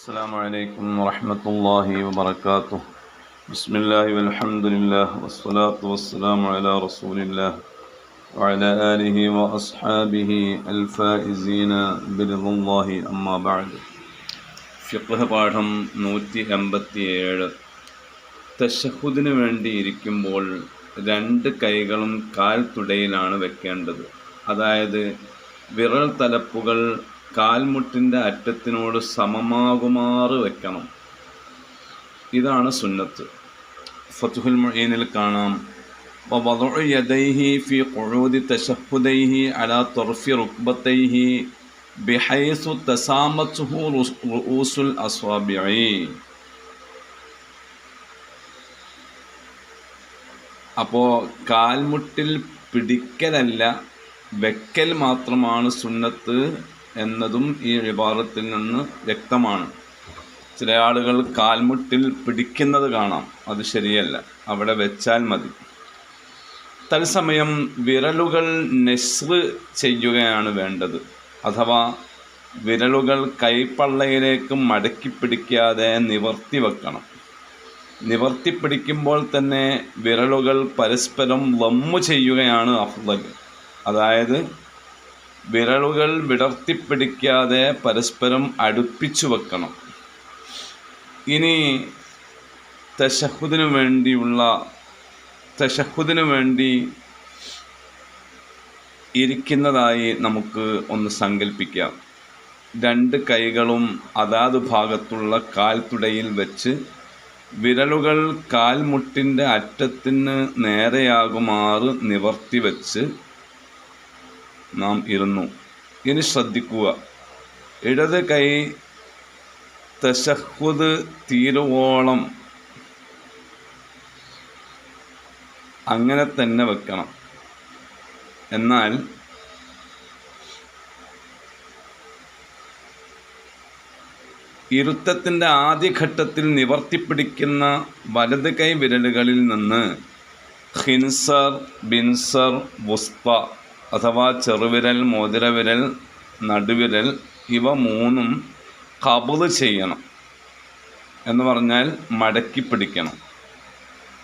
السلام عليكم ورحمة الله وبركاته بسم الله والحمد لله والصلاة والسلام على رسول الله وعلى آله وأصحابه الفائزين برضا الله أما بعد ഫിഖ് പാഠം നൂറ്റി എൺപത്തി ഏഴ് തശഹുദിന് വേണ്ടി ഇരിക്കുമ്പോൾ രണ്ട് കൈകളും കാൽ തുടയിലാണ് വെക്കേണ്ടത് അതായത് വിരൽ തലപ്പുകൾ കാൽമുട്ടിൻ്റെ അറ്റത്തിനോട് സമമാകുമാറ് വെക്കണം ഇതാണ് സുന്നത്ത് ഫത്തുഹുൽ മൊയ്നിൽ കാണാം ووضع يديه في قعود تشهديه على طرف ركبتيه بحيث تسامته رؤوس الأصابع അപ്പോൾ കാൽമുട്ടിൽ പിടിക്കലല്ല വെക്കൽ മാത്രമാണ് സുന്നത്ത് എന്നതും ഈ വിഭാഗത്തിൽ നിന്ന് വ്യക്തമാണ്. ചില ആളുകൾ കാൽമുട്ടിൽ പിടിക്കുന്നത് കാണാം. അത് ശരിയല്ല. അവിടെ വെച്ചാൽ മതി. തത്സമയം വിരലുകൾ നെസ്റ് ചെയ്യുകയാണ് വേണ്ടത്. അഥവാ വിരലുകൾ കൈപ്പള്ളയിലേക്ക് മടക്കി പിടിക്കാതെ നിവർത്തി വെക്കണം. നിവർത്തി പിടിക്കുമ്പോൾ തന്നെ വിരലുകൾ പരസ്പരം വമ്മു ചെയ്യുകയാണ് അഫ്ദൽ. അതായത് വിരലുകൾ വിടർത്തിപ്പിടിക്കാതെ പരസ്പരം അടുപ്പിച്ചു വെക്കണം. ഇനി തശഹുദിനു വേണ്ടിയുള്ള തശഹുദിനു വേണ്ടി ഇരിക്കുന്നതായി നമുക്ക് ഒന്ന് സങ്കല്പിക്കാം രണ്ട് കൈകളും അതാത് ഭാഗത്തുള്ള കാൽത്തുടയിൽ വെച്ച് വിരലുകൾ കാൽമുട്ടിന്റെ അറ്റത്തിന് നേരെയാകുമാറ് നിവർത്തി വെച്ച് നാം ഇരുന്നു. ഇനി ശ്രദ്ധിക്കുക. ഇടത് കൈ തശഹുദ് തീരുവോളം അങ്ങനെ തന്നെ വെക്കണം. എന്നാൽ ഇരുത്തത്തിന്റെ ആദ്യഘട്ടത്തിൽ നിവർത്തിപ്പിടിക്കുന്ന വലത് കൈ വിരലുകളിൽ നിന്ന് ഹിൻസർ ബിൻസർ വുസ്ത അഥവാ ചെറുവിരൽ മോതിരവിരൽ നടുവിരൽ ഇവ മൂന്നും കബുത് ചെയ്യണം. എന്ന് പറഞ്ഞാൽ മടക്കി പിടിക്കണം.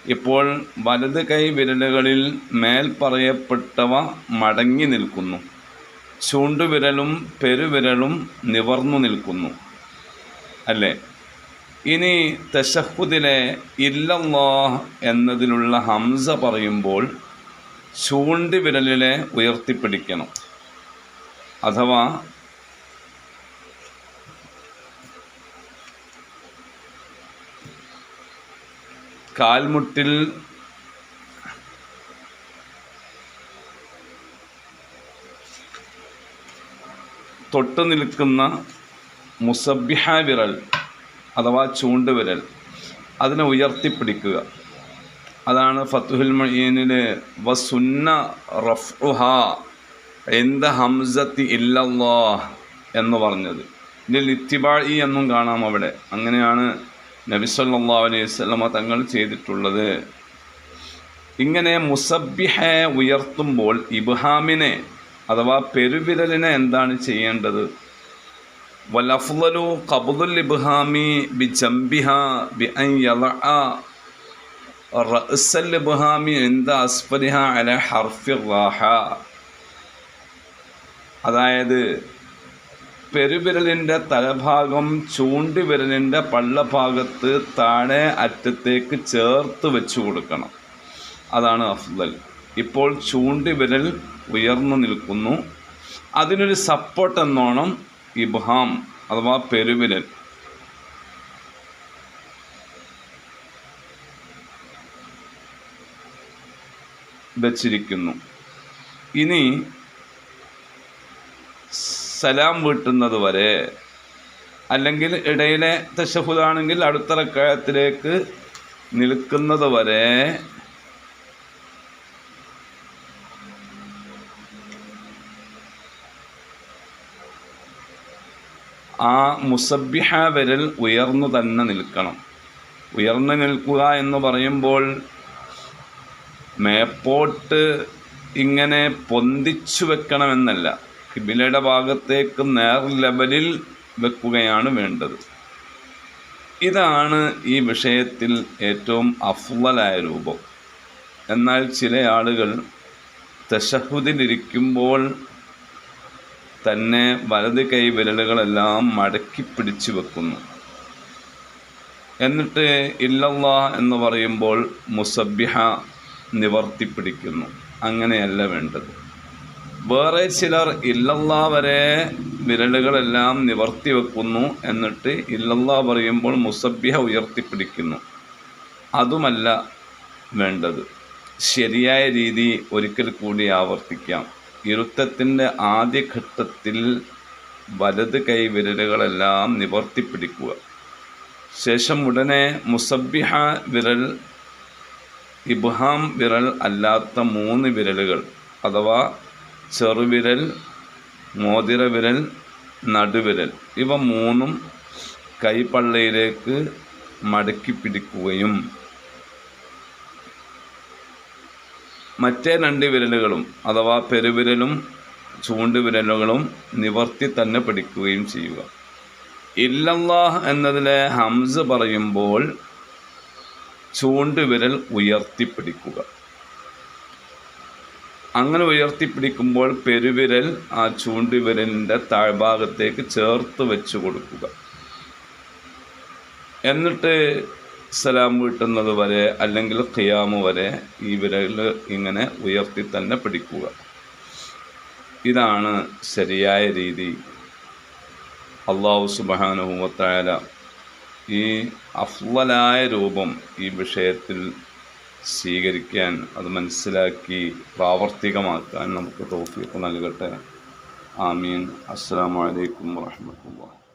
ഇപ്പോൾ വലത് കൈ വിരലുകളിൽ മേൽ പറയപ്പെട്ടവ മടങ്ങി നിൽക്കുന്നു. ചൂണ്ടുവിരലും പെരുവിരലും നിവർന്നു നിൽക്കുന്നു. അല്ലേ? ഇനി തശഹുദിലെ ഇല്ലല്ലാഹ് എന്നതിലുള്ള ഹംസ പറയുമ്പോൾ ചൂണ്ടി വിരലിനെ ഉയർത്തിപ്പിടിക്കണം. അഥവാ കാൽമുട്ടിൽ തൊട്ടു നിൽക്കുന്ന മുസബിഹ വിരൽ അഥവാ ചൂണ്ടുവിരൽ അതിനെ ഉയർത്തിപ്പിടിക്കുക. അതാണ് ഫത്തുഹുൽ മൊയ്യനിൽ വസുന്ന റഫ്ഹ എന്ത ഹംസത്തി ഇല്ലല്ലാ എന്ന് പറഞ്ഞത്. ഇതിൽ ഇത്തിബാൾ ഈ എന്നും കാണാം അവിടെ. അങ്ങനെയാണ് നബി സല്ലാ അലൈഹി സ്വലമ തങ്ങൾ ചെയ്തിട്ടുള്ളത്. ഇങ്ങനെ മുസബിഹെ ഉയർത്തുമ്പോൾ ഇബ്ഹാമിനെ അഥവാ പെരുവിരലിനെ എന്താണ് ചെയ്യേണ്ടത്? വലഫ്ലു കബുദുൽ ഇബ്ഹാമി ബി ജംബിഹ ബി അൻ യലഅ അല ഹർഫി അതായത് പെരുവിരലിന്റെ തലഭാഗം ചൂണ്ടുവിരലിന്റെ പള്ളഭാഗത്ത് താഴെ അറ്റത്തേക്ക് ചേർത്ത് വെച്ച് കൊടുക്കണം. അതാണ് അഫ്ദൽ. ഇപ്പോൾ ചൂണ്ടുവിരൽ ഉയർന്നു നിൽക്കുന്നു. അതിനൊരു സപ്പോർട്ട് എന്നോണം ഇബ്ഹാം അഥവാ പെരുവിരൽ. വച്ചിരിക്കുന്നു. ഇനി സലാം വീട്ടുന്നത് വരെ അല്ലെങ്കിൽ ഇടയിലെ തശഹുദാണെങ്കിൽ അടുത്ത റക്കായത്തിലേക്ക് നിൽക്കുന്നത് വരെ ആ മുസബിഹ വിരൽ ഉയർന്നു തന്നെ നിൽക്കണം. ഉയർന്നു നിൽക്കുക എന്ന് പറയുമ്പോൾ മേപ്പോട്ട് ഇങ്ങനെ പൊന്തിച്ചു വെക്കണമെന്നല്ല. കിബിലയുടെ ഭാഗത്തേക്ക് നേർ ലെവലിൽ വെക്കുകയാണ് വേണ്ടത്. ഇതാണ് ഈ വിഷയത്തിൽ ഏറ്റവും അഫ്വലായ രൂപം. എന്നാൽ ചില ആളുകൾ തശഹുദിലിരിക്കുമ്പോൾ തന്നെ വലത് കൈ വിരലുകളെല്ലാം മടക്കി പിടിച്ചു വെക്കുന്നു. എന്നിട്ട് ഇല്ലല്ലാ എന്ന് പറയുമ്പോൾ മുസബ്ബിഹ നിവർത്തി പിടിക്കുന്നു അങ്ങനെയല്ല വേണ്ടത്. വേറെ ചിലർ ഇല്ലല്ലാ വരെ വിരലുകളെല്ലാം നിവർത്തി വെക്കുന്നു എന്നിട്ട് ഇല്ലല്ലാ പറയുമ്പോൾ മുസബ്ബിഹ ഉയർത്തിപ്പിടിക്കുന്നു. അതുമല്ല വേണ്ടത്. ശരിയായ രീതി ഒരിക്കൽ കൂടി ആവർത്തിക്കാം. ഇരുത്തത്തിന്റെ ആദ്യഘട്ടത്തിൽ വലത് കൈ വിരലുകളെല്ലാം നിവർത്തിപ്പിടിക്കുക. ശേഷം ഉടനെ മുസബ്ബിഹ വിരൽ ഇബ്ഹാം വിരൽ അല്ലാത്ത മൂന്ന് വിരലുകൾ അഥവാ ചെറുവിരൽ മോതിരവിരൽ നടുവിരൽ ഇവ മൂന്നും കൈപ്പള്ളയിലേക്ക് മടക്കി പിടിക്കുകയും മറ്റേ രണ്ട് വിരലുകളും അഥവാ പെരുവിരലും ചൂണ്ടുവിരലുകളും നിവർത്തി തന്നെ പിടിക്കുകയും ചെയ്യുക. ഇല്ലല്ലാഹ് എന്നതിലെ ഹംസ് പറയുമ്പോൾ ചൂണ്ടുവിരൽ ഉയർത്തിപ്പിടിക്കുക. അങ്ങനെ ഉയർത്തിപ്പിടിക്കുമ്പോൾ പെരുവിരൽ ആ ചൂണ്ടുവിരലിന്റെ താഴ്ഭാഗത്തേക്ക് ചേർത്ത് വെച്ച് കൊടുക്കുക. എന്നിട്ട് സലാം വീട്ടുന്നത് വരെ അല്ലെങ്കിൽ ഖിയാമ് വരെ ഈ വിരൽ ഇങ്ങനെ ഉയർത്തി തന്നെ പിടിക്കുക. ഇതാണ് ശരിയായ രീതി. അള്ളാഹു സുബാനുഭവത്തായ ഈ അഫ്വലായ രൂപം ഈ വിഷയത്തിൽ സ്വീകരിക്കാൻ അത് മനസ്സിലാക്കി പ്രാവർത്തികമാക്കാൻ നമുക്ക് തോഫീക്ക് നൽകട്ടെ. ആമീൻ. അസ്സാം വലൈക്കും വാഹമത്തുള്ള